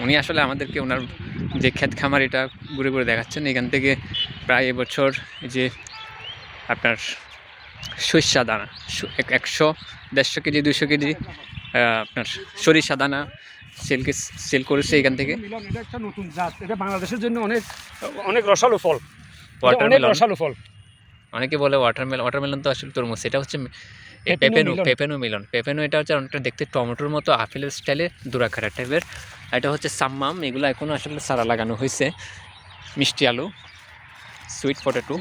উনি আসলে আমাদেরকে ওনার যে ক্ষেত খামার এটা ঘুরে ঘুরে দেখাচ্ছেন। এখান থেকে প্রায় এবছর যে আপনার সরিষা দানা এক- একশো দেড়শো কেজি দুশো কেজি আপনার সরিষা দানা সেলকে সেল করেছে এখান থেকে। এটা নতুন জাত। এটা বাংলাদেশের জন্য অনেক অনেক রসালো ফল। অনেক রসালো ফল। অনেকে বলে ওয়াটারমেলন ওয়াটারমেলন তো আসলে তরমুজ সেটা হচ্ছে পেপেনো পেপেনো মিলন। পেপেনো এটা হচ্ছে অনেকটা দেখতে টমেটোর মতো আপেলের স্টাইলে দুরাখারা টাইপের এটা হচ্ছে সাম্মাম এগুলো এখনও আসলে সারা লাগানো হয়েছে। মিষ্টি আলু সুইট পটেটো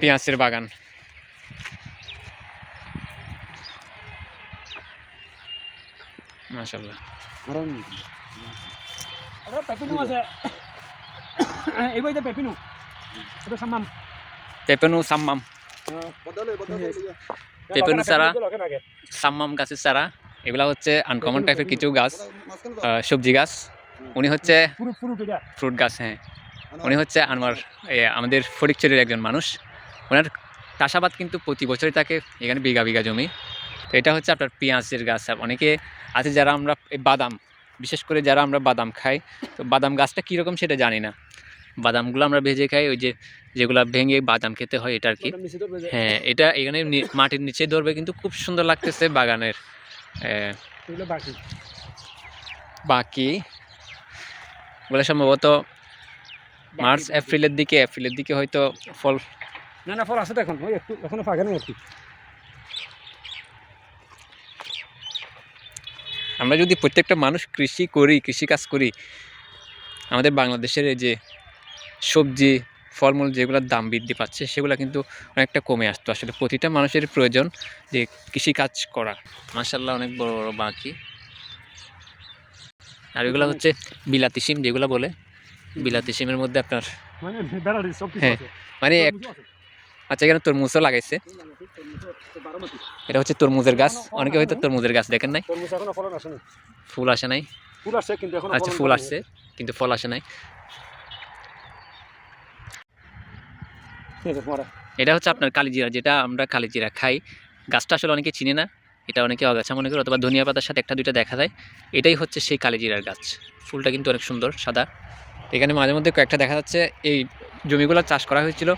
পেঁয়াজের বাগান। মাশাল্লাহ পেপিনো আছে। যে পেপিনো এটা সামাম পেপেনো সাম্মাম পেপেনো চারা সাম্মাম গাছের চারা এগুলা হচ্ছে আনকমন টাইপের কিছু গাছ সবজি গাছ উনি হচ্ছে ফ্রুট গাছ হ্যাঁ উনি হচ্ছে আমার আমাদের ফটিকচুরির একজন মানুষ ওনার চাষাবাদ কিন্তু প্রতি বছরই থাকে এখানে বিঘা বিঘা জমি তো এটা হচ্ছে আপনার পেঁয়াজের গাছ অনেকে আছে যারা আমরা বাদাম বিশেষ করে যারা আমরা বাদাম খাই তো বাদাম গাছটা কীরকম সেটা জানি না বাদামগুলো আমরা ভেজে খাই ওই যে যেগুলো ভেঙে বাদাম খেতে হয় এটা আর কি হ্যাঁ এটা এখানে মাটির নিচে ধরবে কিন্তু খুব সুন্দর লাগতেছে বাগানের বাকি। বলে সম্ভবত মার্চ এপ্রিলের দিকে এপ্রিলের দিকে হয়তো ফল না না ফল আছে তো এখন। একটু এখনও ফাঁকা নেই একটু আমরা যদি প্রত্যেকটা মানুষ কৃষি করি কৃষিকাজ করি আমাদের বাংলাদেশের এই যে সবজি ফলমূল যেগুলোর দাম বৃদ্ধি পাচ্ছে সেগুলো কিন্তু অনেকটা কমে আসতো। আসলে প্রতিটা মানুষের প্রয়োজন যে কৃষিকাজ করা। মার্শাল্লাহ অনেক বড় বড় বাকি। আর এগুলো হচ্ছে বিলাতি সিম যেগুলো বলে। বিলাতি সিমের মধ্যে আপনার মানে হ্যাঁ, মানে এক আচ্ছা এখানে তরমুজও লাগাইছে। এটা হচ্ছে তরমুজের গাছ। অনেকে হয়তো তরমুজের গাছ দেখেন নাই। ফুল আসে নাই। ফুল আসছে কিন্তু আচ্ছা ফুল আসছে কিন্তু ফল আসে নাই ঠিক আছে পরে এটা হচ্ছে আপনার কালিজিরা, যেটা আমরা কালিজিরা খাই। গাছটা আসলে অনেকে চিনে না, এটা অনেকে অগাছা মনে করে, অথবা ধনিয়া পাতার সাথে একটা, দুইটা দেখা যায়। এটাই হচ্ছে সেই কালিজিরার গাছ। ফুলটা কিন্তু অনেক সুন্দর, সাদা। এখানে মাঝে মধ্যে কয়েকটা দেখা যাচ্ছে, এই জমিগুলো চাষ করা হয়েছিল,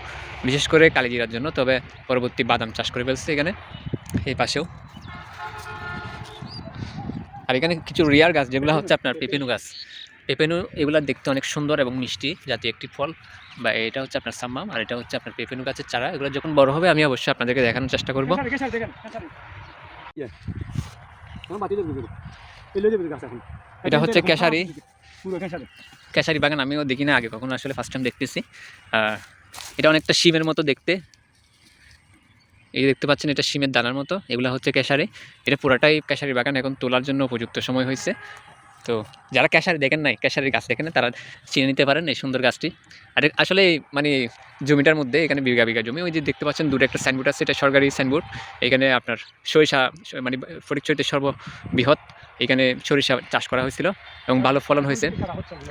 বিশেষ করে কালিজিরার জন্য। তবে পরবর্তী বাদাম চাষ করে ফেলছে এখানে, এই পাশেও। আর এখানে কিছু রিয়ার গাছ, যেগুলো হচ্ছে আপনার পেপেনু গাছ। পেপেনু এগুলো দেখতে অনেক সুন্দর এবং মিষ্টি জাতীয় একটি ফল। বা এটা হচ্ছে আপনার সাম্মাম আর এটা হচ্ছে আপনার পেপেনু গাছের চারা। এগুলো যখন বড় হবে আমি অবশ্যই আপনাদেরকে দেখানোর চেষ্টা করব। ইয়ে। এটা হচ্ছে কেশারি। কেশারি। কেশারি বাগান আমিও দেখি না আগে কখনো আসলে ফার্স্ট টাইম দেখতেছি। এটা অনেকটা শিমের মতো দেখতে। এই দেখতে পাচ্ছেন এটা শিমের দানার মতো। এগুলো হচ্ছে কেশারি এটা পুরাটাই কেশারি বাগান এখন তোলার জন্য উপযুক্ত সময় হয়েছে। তো যারা ক্যাশারি দেখেন নাই কেশারির গাছ দেখেন তারা চিনে নিতে পারেন এই সুন্দর গাছটি। আর আসলে মানে জমিটার মধ্যে এখানে বিঘা বিঘা জমি, ওই যে দেখতে পাচ্ছেন দূরে একটা সাইনবোর্ড আছে, এটা সরকারি সাইনবোর্ড এখানে আপনার সরিষা মানে ফরিকচরিতে সর্ববৃহৎ এখানে সরিষা চাষ করা হয়েছিল এবং ভালো ফলন হয়েছে।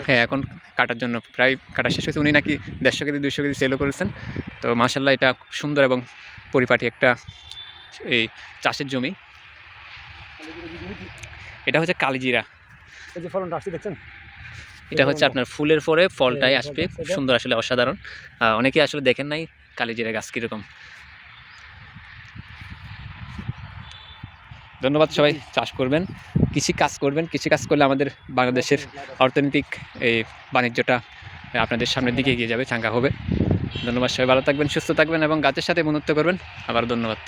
হ্যাঁ এখন কাটার জন্য প্রায় কাটা শেষ হয়েছে। উনি নাকি দেড়শো কেজি দুশো কেজি সেলও করেছেন। তো মার্শাল্লাহ এটা সুন্দর এবং পরিপাটি একটা এই চাষের জমি। এটা হচ্ছে কালিজিরা। এই যে ফলনটা আসছে দেখছেন? এটা হচ্ছে আপনার ফুলের পরে ফলটাই আসবে। খুব সুন্দর আসলে অসাধারণ। অনেকে আসলে দেখেন নাই কালিজিরা গাছ কীরকম। ধন্যবাদ সবাই চাষ করবেন কৃষি কাজ করবেন। কৃষি কাজ করলে আমাদের বাংলাদেশের অর্থনৈতিক এই বাণিজ্যটা আপনাদের সামনের দিকে এগিয়ে যাবে চাঙ্গা হবে। ধন্যবাদ সবাই ভালো থাকবেন সুস্থ থাকবেন এবং গাছের সাথে বন্ধুত্ব করবেন। আবার ধন্যবাদ।